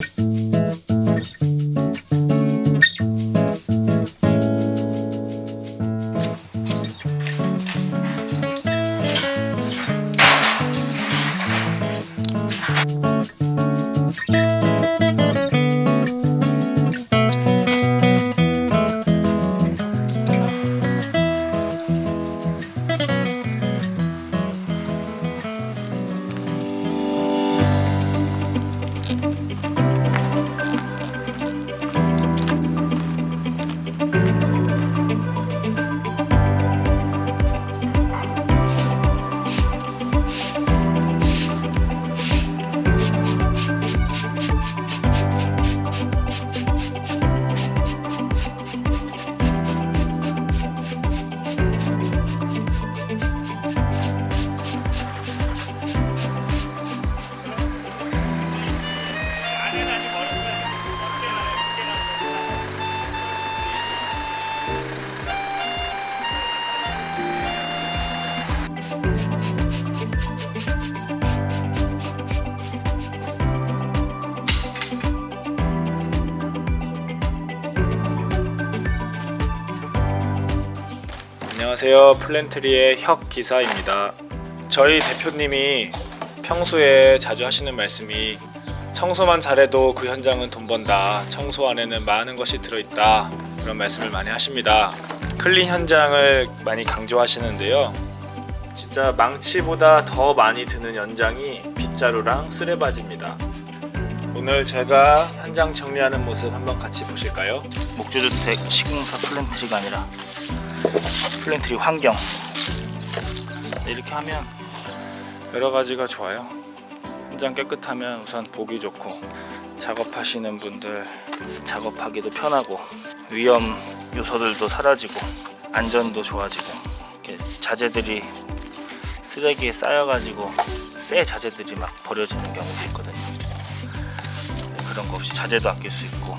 you 안녕하세요. 플랜트리의 혁 기사입니다. 저희 대표님이 평소에 자주 하시는 말씀이 청소만 잘해도 그 현장은 돈 번다. 청소 안에는 많은 것이 들어있다. 그런 말씀을 많이 하십니다. 클린 현장을 많이 강조하시는데요. 진짜 망치보다 더 많이 드는 연장이 빗자루랑 쓰레바지입니다. 오늘 제가 현장 정리하는 모습 한번 같이 보실까요? 목조주택 시공사 플랜트리가 아니라 플랜트리 환경 이렇게 하면 여러 가지가 좋아요. 현장 깨끗하면 우선 보기 좋고 작업하시는 분들 작업하기도 편하고 위험 요소들도 사라지고 안전도 좋아지고 이렇게 자재들이 쓰레기에 쌓여가지고 새 자재들이 막 버려지는 경우도 있거든요. 그런 거 없이 자재도 아낄 수 있고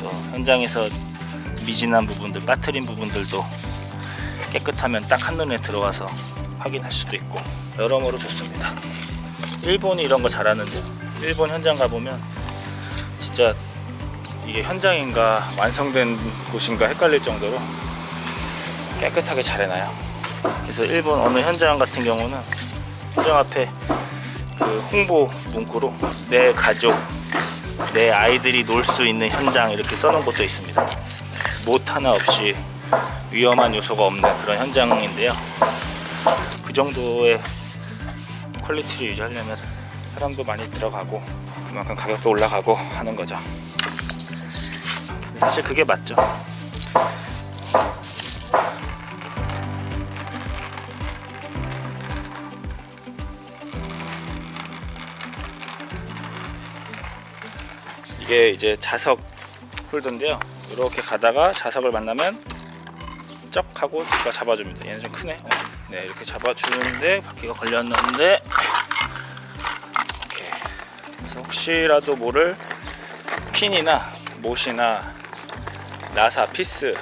또 현장에서 미진한 부분들, 빠트린 부분들도 깨끗하면 딱 한눈에 들어와서 확인할 수도 있고 여러모로 좋습니다. 일본이 이런 거 잘하는데요. 일본 현장 가보면 진짜 이게 현장인가 완성된 곳인가 헷갈릴 정도로 깨끗하게 잘 해놔요. 그래서 일본 어느 현장 같은 경우는 현장 앞에 그 홍보 문구로 내 가족, 내 아이들이 놀 수 있는 현장 이렇게 써놓은 곳도 있습니다. 못 하나 없이 위험한 요소가 없는 그런 현장인데요. 그 정도의 퀄리티를 유지하려면 사람도 많이 들어가고 그만큼 가격도 올라가고 하는 거죠. 사실 그게 맞죠. 이게 이제 자석 홀더인데요. 이렇게 가다가 자석을 만나면 쩍 하고 제가 잡아줍니다. 얘는 좀 크네. 어, 네, 이렇게 잡아주는데 바퀴가 걸렸는데 이렇게 그래서 혹시라도 모를 핀이나 못이나 나사 피스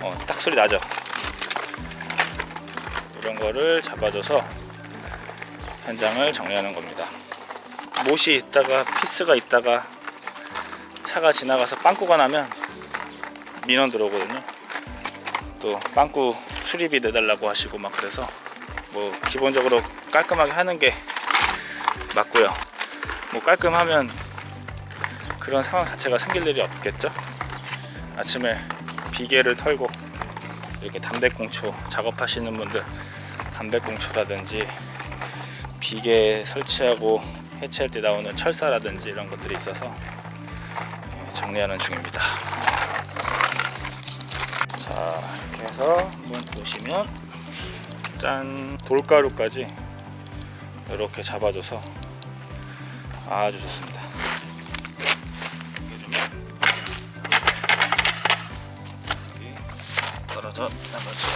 어, 딱 소리 나죠. 이런 거를 잡아줘서 현장을 정리하는 겁니다. 못이 있다가 피스가 있다가 차가 지나가서 빵꾸가 나면 민원 들어오거든요. 또 빵꾸 수리비 내달라고 하시고 막 그래서 뭐 기본적으로 깔끔하게 하는 게 맞고요. 뭐 깔끔하면 그런 상황 자체가 생길 일이 없겠죠. 아침에 비계를 털고 이렇게 담배꽁초 작업하시는 분들 담배꽁초라든지 비계 설치하고 해체할 때 나오는 철사라든지 이런 것들이 있어서 정리하는 중입니다. 자 이렇게 해서 한번 보시면 짠 돌가루까지 이렇게 잡아줘서 아주 좋습니다. 떨어져 나가죠.